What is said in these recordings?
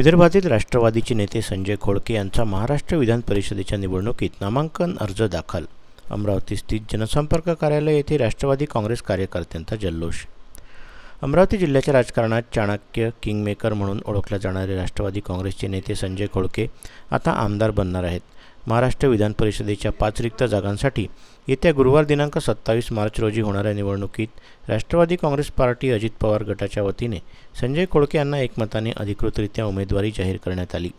विदर्भातील राष्ट्रवादीचे नेते संजय खोडके यांचा महाराष्ट्र विधान परिषदेच्या निवडणुकीत नामांकन अर्ज दाखल. अमरावती स्थित जनसंपर्क कार्यालय येथे राष्ट्रवादी काँग्रेस कार्यकर्त्यांचा जल्लोष. अमरावती जिल्ह्याच्या राजकारणात चाणक्य किंगमेकर म्हणून ओळखल्या जाणारे राष्ट्रवादी काँग्रेसचे नेते संजय खोडके आता आमदार बनणार आहेत. महाराष्ट्र विधान परिषदेच्या पाच रिक्त जागांसाठी येत्या गुरुवार दिनांक सत्तावीस मार्च रोजी होणाऱ्या निवडणुकीत राष्ट्रवादी काँग्रेस पार्टी अजित पवार गटाच्या वतीने संजय कोळके यांना एकमताने अधिकृतरित्या उमेदवारी जाहीर करण्यात आली.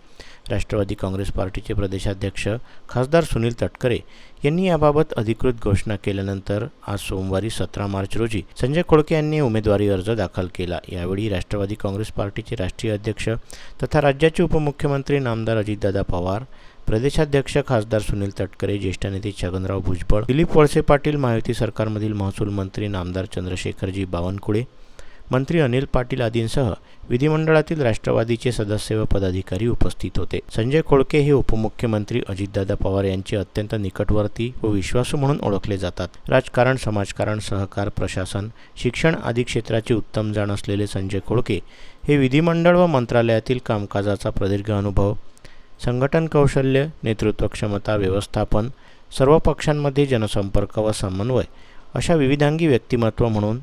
राष्ट्रवादी काँग्रेस पार्टीचे प्रदेशाध्यक्ष खासदार सुनील तटकरे यांनी याबाबत अधिकृत घोषणा केल्यानंतर आज सोमवारी सतरा मार्च रोजी संजय खोडके यांनी उमेदवारी अर्ज दाखल केला. यावेळी राष्ट्रवादी काँग्रेस पार्टीचे राष्ट्रीय अध्यक्ष तथा राज्याचे उपमुख्यमंत्री नामदार अजितदादा पवार प्रदेशाध्यक्ष खासदार सुनील तटकरे ज्येष्ठ नेते छगनराव भुजबळ दिलीप वळसे पाटील महायुती सरकारमधील महसूल मंत्री नामदार चंद्रशेखरजी बावनकुळे मंत्री अनिल पाटील आदींसह विधिमंडळातील राष्ट्रवादीचे सदस्य व पदाधिकारी उपस्थित होते. संजय खोळके हे उपमुख्यमंत्री अजितदादा पवार यांचे अत्यंत निकटवर्ती व विश्वासू म्हणून ओळखले जातात. राजकारण समाजकारण सहकार प्रशासन शिक्षण आदी क्षेत्राचे उत्तम जाण असलेले संजय खोळके हे विधिमंडळ व मंत्रालयातील कामकाजाचा प्रदीर्घ अनुभव संघटन कौशल्य नेतृत्व क्षमता व्यवस्थापन सर्व पक्षांमध्ये जनसंपर्क व समन्वय अशा विविधांगी व्यक्तिमत्व म्हणून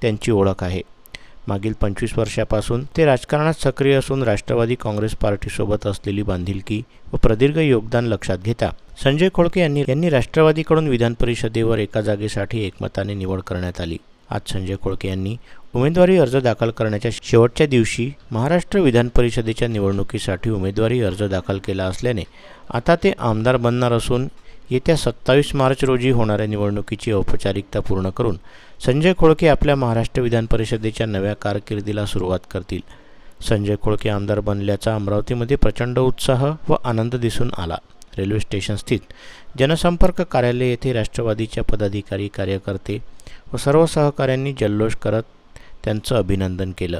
त्यांची ओळख आहे. मागील पंचवीस वर्षापासून ते राजकारणात सक्रिय असून राष्ट्रवादी काँग्रेस पार्टीसोबत असलेली बांधिलकी व प्रदीर्घ योगदान लक्षात घेता संजय खोळके यांनी यांनी राष्ट्रवादीकडून विधान परिषदेवर एका जागेसाठी एकमताने निवड करण्यात आली. आज संजय खोळके यांनी उमेदवारी अर्ज दाखल करण्याच्या शेवटच्या दिवशी महाराष्ट्र विधान परिषदेच्या निवडणुकीसाठी उमेदवारी अर्ज दाखल केला असल्याने आता ते आमदार बनणार असून येत्या सत्तावीस मार्च रोजी होणाऱ्या निवडणुकीची औपचारिकता पूर्ण करून संजय खोळके आपल्या महाराष्ट्र विधान परिषदेच्या नव्या कारकिर्दीला सुरुवात करतील. संजय खोळके आमदार बनल्याचा अमरावतीमध्ये प्रचंड उत्साह व आनंद दिसून आला. रेल्वे स्टेशन स्थित जनसंपर्क कार्यालय येथे राष्ट्रवादीच्या पदाधिकारी कार्यकर्ते व सर्व सहकाऱ्यांनी जल्लोष करत त्यांचं अभिनंदन केलं.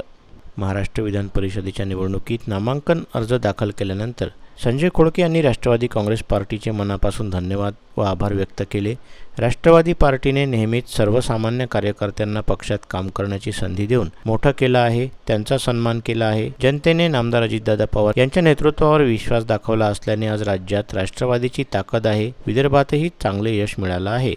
महाराष्ट्र विधान परिषदेच्या निवडणुकीत नामांकन अर्ज दाखल केल्यानंतर संजय खोडके यांनी राष्ट्रवादी काँग्रेस पार्टीचे मनापासून धन्यवाद व आभार व्यक्त केले. राष्ट्रवादी पार्टीने नेहमीच सर्वसामान्य कार्यकर्त्यांना पक्षात काम करण्याची संधी देऊन मोठं केलं आहे त्यांचा सन्मान केला आहे. जनतेने नामदार अजितदादा पवार यांच्या नेतृत्वावर विश्वास दाखवला असल्याने आज राज्यात राष्ट्रवादीची ताकद आहे. विदर्भातही चांगले यश मिळालं आहे.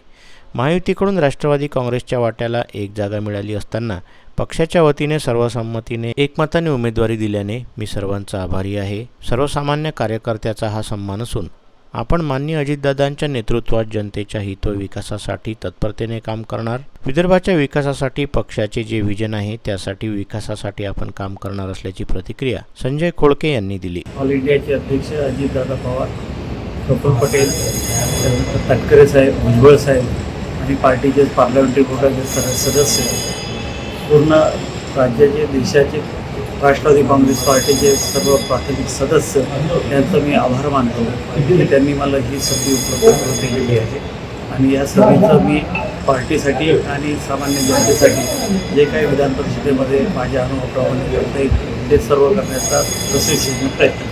महायुतीकडून राष्ट्रवादी काँग्रेसच्या वाट्याला एक जागा मिळाली असताना पक्षाच्या वतीने सर्वसंमतीने एकमताने उमेदवारी दिल्याने मी सर्वांचा आभारी आहे. सर्वसामान्य कार्यकर्त्याचा हा सन्मान असून आपण मान्य अजितदादांच्या नेतृत्वात जनतेच्या हित व विकासासाठी तत्परतेने काम करणार. विदर्भाच्या विकासासाठी पक्षाचे जे विजन आहे त्यासाठी विकासासाठी आपण काम करणार असल्याची प्रतिक्रिया संजय खोळके यांनी दिली. ऑल इंडियाचे अध्यक्ष अजितदादा पवार प्रफुल्ल पटेल तटकरे साहेब भुजबळ साहेब आणि पार्टीचे पार्लमेंटरी बोर्डाचे सद सदस्य पूर्ण राज्याचे देशाचे राष्ट्रवादी काँग्रेस पार्टीचे सर्व प्राथमिक सदस्य यांचं मी आभार मानतो. की त्यांनी मला ही संधी उपलब्ध करून दिलेली आहे. आणि या सभेचं मी पार्टीसाठी आणि सामान्य जनतेसाठी जे काही विधान परिषदेमध्ये माझ्या अनुभवाप्रमाणे करता येईल ते सर्व करण्याचा प्रशिक्षण प्रयत्न करतो.